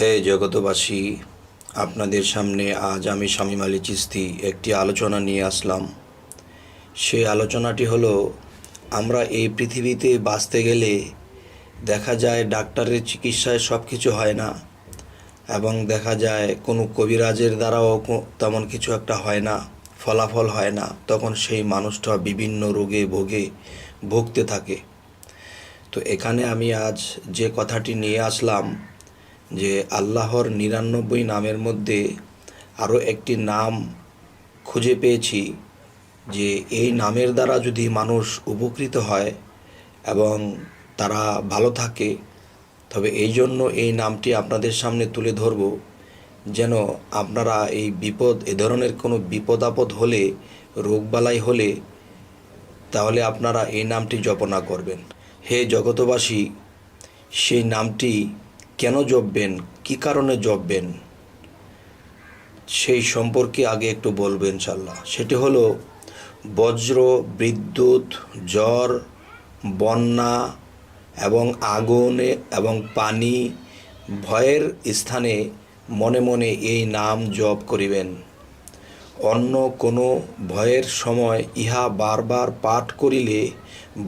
হে জগতবাসী আপনাদের সামনে আজ আমি শামীম আলী চিস্তি একটি আলোচনা নিয়ে আসলাম। সেই আলোচনাটি হলো, আমরা এই পৃথিবীতে বাঁচতে গেলে দেখা যায় ডাক্তারের চিকিৎসায় সব কিছু হয় না, এবং দেখা যায় কোনো কবিরাজের দ্বারাও তেমন কিছু একটা হয় না, ফলাফল হয় না, তখন সেই মানুষটা বিভিন্ন রোগে ভোগে, ভুগতে থাকে। তো এখানে আমি আজ যে কথাটি নিয়ে আসলাম যে আল্লাহর নিরানব্বই নামের মধ্যে আরও একটি নাম খুঁজে পেয়েছি যে এই নামের দ্বারা যদি মানুষ উপকৃত হয় এবং তারা ভালো থাকে, তবে এই জন্য এই নামটি আপনাদের সামনে তুলে ধরব। যেন আপনারা এই বিপদ, এ ধরনের কোনো বিপদ আপদ হলে, রোগবালাই হলে, তাহলে আপনারা এই নামটি জপনা করবেন। হে জগতবাসী সেই নামটি কেন জপবেন? কি কারণে জপবেন? সেই সম্পর্কে আগে একটু বলব ইনশাল্লাহ সেটি হলো, বজ্র, বিদ্যুৎ, জ্বর, বন্যা এবং আগুনে এবং পানি ভয়ের স্থানে মনে মনে এই নাম জপ করিবেন। অন্য কোনো ভয়ের সময় ইহা বারবার পাঠ করিলে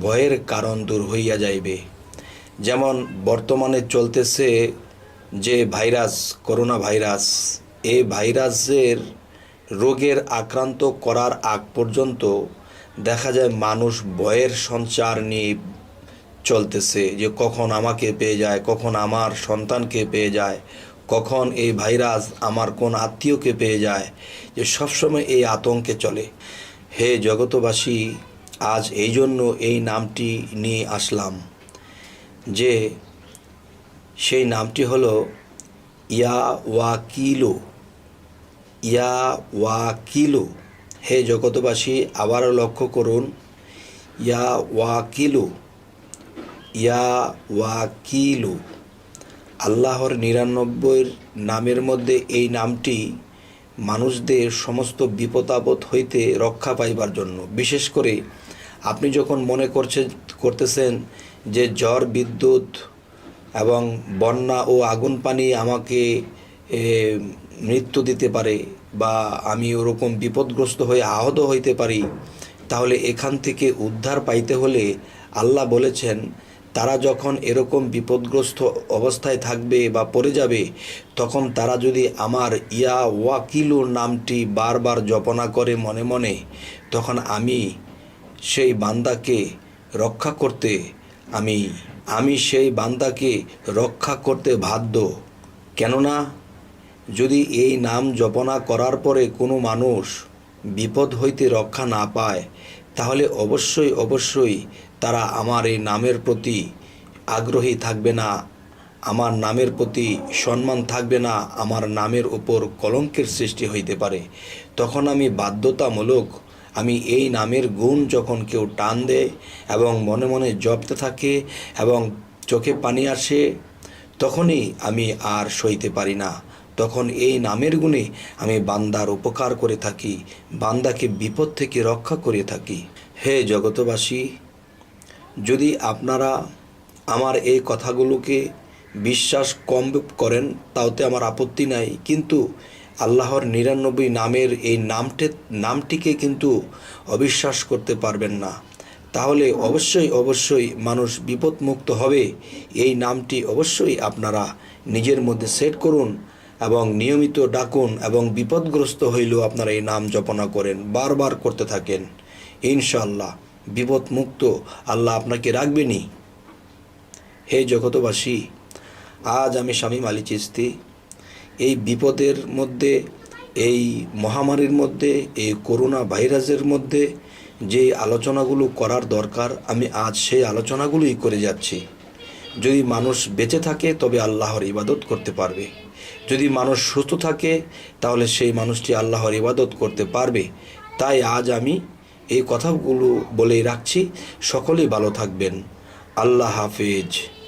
ভয়ের কারণ দূর হইয়া যাইবে। যেমন বর্তমানে চলতেছে যে ভাইরাস করোনা ভাইরাস এই ভাইরাসের রোগের আক্রান্ত করার আগ পর্যন্ত দেখা যায় মানুষ ভয়ের সঞ্চার নিয়ে চলতেছে যে কখন আমাকে পেয়ে যায়, কখন আমার সন্তানকে পেয়ে যায়, কখন এই ভাইরাস আমার কোন আত্মীয়কে পেয়ে যায়, যে সবসময় এই আতঙ্কে চলে। হে জগতবাসী আজ এই জন্য এই নামটি নিয়ে আসলাম। যে সেই নামটি হলো ইয়া ওয়াকিলো ইয়া ওয়াকিলো হে জগতবাসী আবারও লক্ষ্য করুন। ইয়া ওয়াকিলো ইয়া ওয়াকিলু আল্লাহর নিরানব্বই নামের মধ্যে এই নামটি মানুষদের সমস্ত বিপদাপদ হইতে রক্ষা পাইবার জন্য। বিশেষ করে আপনি যখন মনে করছে করতেছেন যে জ্বর, বিদ্যুৎ এবং বন্যা ও আগুন পানি আমাকে মৃত্যু দিতে পারে বা আমি ওরকম বিপদগ্রস্ত হয়ে আহত হইতে পারি, তাহলে এখান থেকে উদ্ধার পাইতে হলে আল্লাহ বলেছেন, তারা যখন এরকম বিপদগ্রস্ত অবস্থায় থাকবে বা পড়ে যাবে, তখন তারা যদি আমার ইয়া ওয়াকিলু নামটি বারবার জপনা করে মনে মনে, তখন আমি সেই বান্দাকে রক্ষা করতে আমি আমি সেই বান্দাকে রক্ষা করতে বাধ্য। কেননা, যদি এই নাম জপনা করার পরে কোনো মানুষ বিপদ হইতে রক্ষা না পায়, তাহলে অবশ্যই অবশ্যই তারা আমার এই নামের প্রতি আগ্রহী থাকবে না, আমার নামের প্রতি সম্মান থাকবে না, আমার নামের উপর কলঙ্কের সৃষ্টি হইতে পারে। তখন আমি বাধ্যতামূলক আমি এই নামের গুণ যখন কেউ টান দেয় এবং মনে মনে জপতে থাকে এবং চোখে পানি আসে, তখনই আমি আর সইতে পারি না। তখন এই নামের গুণে আমি বান্দার উপকার করে থাকি, বান্দাকে বিপদ থেকে রক্ষা করে থাকি। হে জগতবাসী যদি আপনারা আমার এই কথাগুলোকে বিশ্বাস কম করেন তাওতে আমার আপত্তি নাই। কিন্তু আল্লাহর নিরানব্বই নামের এই নামটে, নামটিকে কিন্তু অবিশ্বাস করতে পারবেন না। তাহলে অবশ্যই অবশ্যই মানুষ বিপদমুক্ত হবে। এই নামটি অবশ্যই আপনারা নিজের মধ্যে সেট করুন এবং নিয়মিত ডাকুন এবং বিপদগ্রস্ত হইলেও আপনারা এই নাম জপনা করেন, বারবার করতে থাকেন। ইনশাল্লাহ বিপদমুক্ত আল্লাহ আপনাকে রাখবেনই। হে জগতবাসী আজ আমি শামীম আলী চিস্তি এই বিপদের মধ্যে, এই মহামারীর মধ্যে, এই করোনা ভাইরাসের মধ্যে যে আলোচনাগুলো করার দরকার, আমি আজ সেই আলোচনাগুলোই করে যাচ্ছি। যদি মানুষ বেঁচে থাকে, তবে আল্লাহর ইবাদত করতে পারবে। যদি মানুষ সুস্থ থাকে, তাহলে সেই মানুষটি আল্লাহর ইবাদত করতে পারবে। তাই আজ আমি এই কথাগুলো বলেই রাখছি। সকলেই ভালো থাকবেন। আল্লাহ হাফেজ।